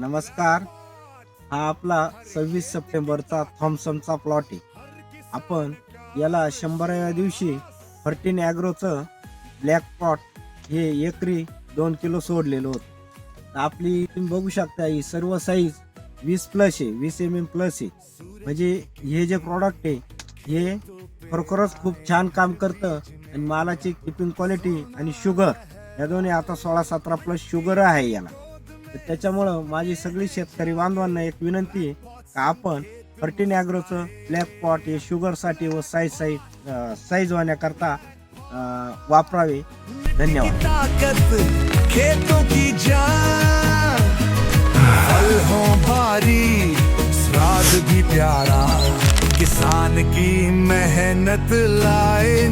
नमस्कार. हा आपला सव्वीस सप्टेंबरचा थॉम्सनचा प्लॉट आहे. आपण याला शंभराव्या दिवशी फर्टीन ॲग्रोचं ब्लॅक प्लॉट हे एकरी दोन किलो सोडलेलं होतं. आपली तुम्ही बघू शकता ही सर्व साईज वीस प्लस आहे वीस एम एम प्लस आहे. म्हणजे हे जे प्रॉडक्ट आहे हे खरोखरच खूप छान काम करतं आणि मालाची किपिंग क्वालिटी आणि शुगर या दोन्ही आता सोळा सतरा प्लस शुगर आहे याला. तर त्याच्यामुळं माझी सगळी शेतकरी बांधवांना एक विनंती आहे का आपण फर्टीन ॲग्रोचं ब्लॅक पॉट हे शुगरसाठी व साईज साईज साईज होण्याकरता वापरावे. धन्यवाद. ताकत हो भारी स्वाद भी प्यारा. किसान की मेहनत लाए